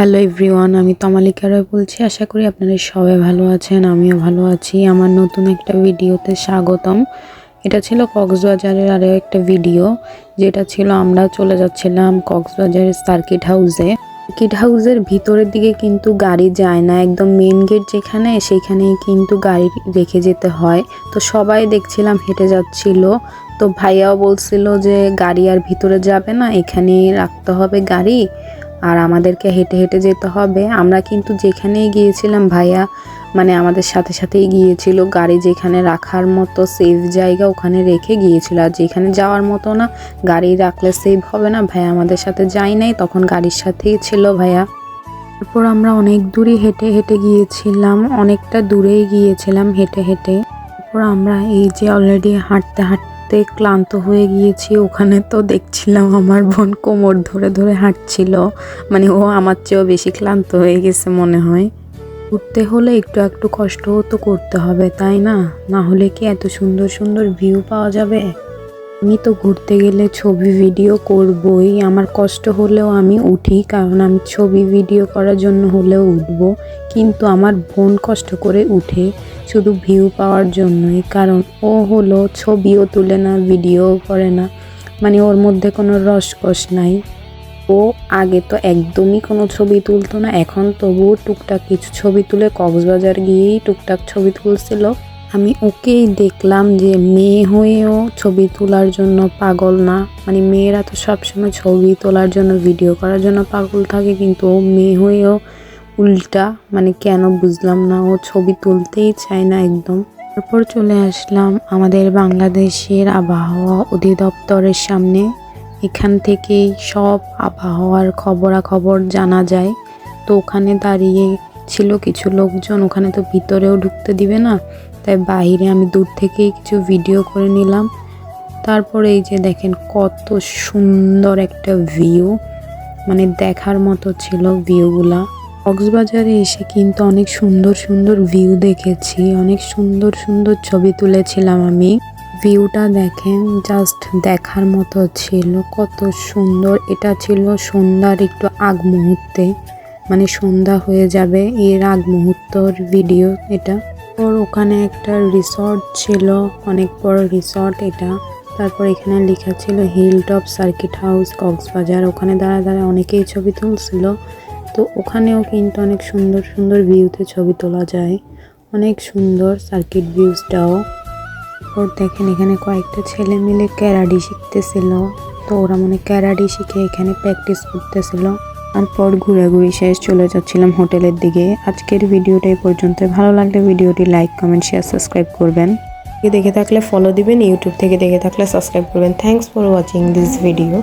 Hello everyone আমি তমালিকা রয় বলছি। আশা করি আপনারা সবাই ভালো আছেন, আমিও ভালো আছি। আমার নতুন একটা ভিডিওতে স্বাগতম। এটা ছিল কক্সবাজারের আরও একটা ভিডিও, যেটা ছিল আমরা চলে যাচ্ছিলাম কক্সবাজারের সার্কিট হাউসে। সার্কিট হাউসের ভিতরের দিকে কিন্তু গাড়ি যায় না, একদম মেন গেট যেখানে সেইখানেই কিন্তু গাড়ি রেখে যেতে হয়। তো সবাই দেখছিলাম হেঁটে যাচ্ছিল। তো ভাইয়াও বলছিল যে গাড়ি আর ভিতরে যাবে না, এখানেই রাখতে হবে গাড়ি। আর আমাদেরকে হেঁটে হেঁটে যেতে হবে। আমরা কিন্তু যেখানেই গিয়েছিলাম ভাইয়া মানে আমাদের সাথে সাথেই গিয়েছিল। গাড়ি যেখানে রাখার মতো সেফ জায়গা ওখানে রেখে গিয়েছিল। আর যেখানে যাওয়ার মতো না, গাড়ি রাখলে সেফ হবে না। ভাইয়া আমাদের সাথে যাই নাই, তখন গাড়ির সাথেই ছিল ভাইয়া। তারপর আমরা অনেক দূরই হেঁটে হেঁটে গিয়েছিলাম, অনেকটা দূরেই গিয়েছিলাম হেঁটে হেঁটে। তারপর আমরা এই যে অলরেডি হাঁটতে হাঁটতে ক্লান্ত হয়ে গিয়েছি। ওখানে তো দেখছিলাম আমার বোন কোমর ধরে ধরে হাঁটছিল। মানে ও আমার চেয়েও বেশি ক্লান্ত হয়ে গেছে মনে হয়। উঠতে হলে একটু একটু কষ্টও তো করতে হবে, তাই না? না হলে কি এত সুন্দর সুন্দর ভিউ পাওয়া যাবে? আমি তো ঘুরতে গেলে ছবি ভিডিও করবই। আমার কষ্ট হলেও আমি উঠি, কারণ আমি ছবি ভিডিও করার জন্য হলেও উঠবো। কিন্তু আমার বোন কষ্ট করে উঠে শুধু ভিউ পাওয়ার জন্যই, কারণ ও হলো ছবিও তুলে না ভিডিও করে না। মানে ওর মধ্যে কোনো রসকস নাই। ও আগে তো একদমই কোনো ছবি তুলতো না, এখন তবুও টুকটাক কিছু ছবি তুলে কক্সবাজার গিয়েই টুকটাক ছবি তুলছিল। আমি ওকেই দেখলাম যে মেয়ে হয়েও ছবি তোলার জন্য পাগল না। মানে মেয়েরা তো সবসময় ছবি তোলার জন্য ভিডিও করার জন্য পাগল থাকে, কিন্তু ও মেয়ে হয়েও উল্টা মানে কেন বুঝলাম না, ও ছবি তুলতেই চায় না একদম। তারপর চলে আসলাম আমাদের বাংলাদেশের আবহাওয়া অধিদপ্তরের সামনে। এখান থেকেই সব আবহাওয়ার খবরাখবর জানা যায়। তো ওখানে দাঁড়িয়ে ছিল কিছু লোকজন, ওখানে তো ভিতরেও ঢুকতে দিবে না। তাই বাইরে আমি দূর থেকেই কিছু ভিডিও করে নিলাম। তারপরে এই যে দেখেন কত সুন্দর একটা ভিউ মানে দেখার মতো ছিল ভিউগুলা কক্সবাজারে এসে কিন্তু অনেক সুন্দর সুন্দর ভিউ দেখেছি, অনেক সুন্দর সুন্দর ছবি তুলেছিলাম আমি। ভিউটা দেখেন জাস্ট দেখার মতো ছিল, কত সুন্দর। এটা ছিল সন্ধ্যার একটু আগ মুহূর্তে মানে সন্ধ্যা হয়ে যাবে এর আগ মুহূর্তর ভিডিও এটা। ওর ওখানে একটা রিসর্ট ছিল, অনেক বড় রিসর্ট এটা। তারপর এখানে লেখা ছিল hill top circuit house Cox's Bazar. ওখানে দাঁড়া দাঁড়া অনেকেই ছবি তুলছিল। তো ওখানেও কিন্তু অনেক সুন্দর সুন্দর ভিউতে ছবি তোলা যায়। অনেক সুন্দর সার্কিট ভিউজটাও তারপর দেখেন, এখানে কয়েকটা ছেলে মিলে ক্যারাডি শিখতেছিল। তো ওরা মনে ক্যারাডি শিখে এখানে প্র্যাকটিস করতেছিল। তারপর ঘোরাঘুরি শেষ চলে যাচ্ছিলাম হোটেলের দিকে। আজকের ভিডিওটা এই পর্যন্ত ভালো লাগলে ভিডিওটি লাইক কমেন্ট শেয়ার সাবস্ক্রাইব করবেন। দেখে থাকলে ফলো দিবেন ইউটিউব থেকে দেখে থাকলে সাবস্ক্রাইব করবেন। Thanks for watching this video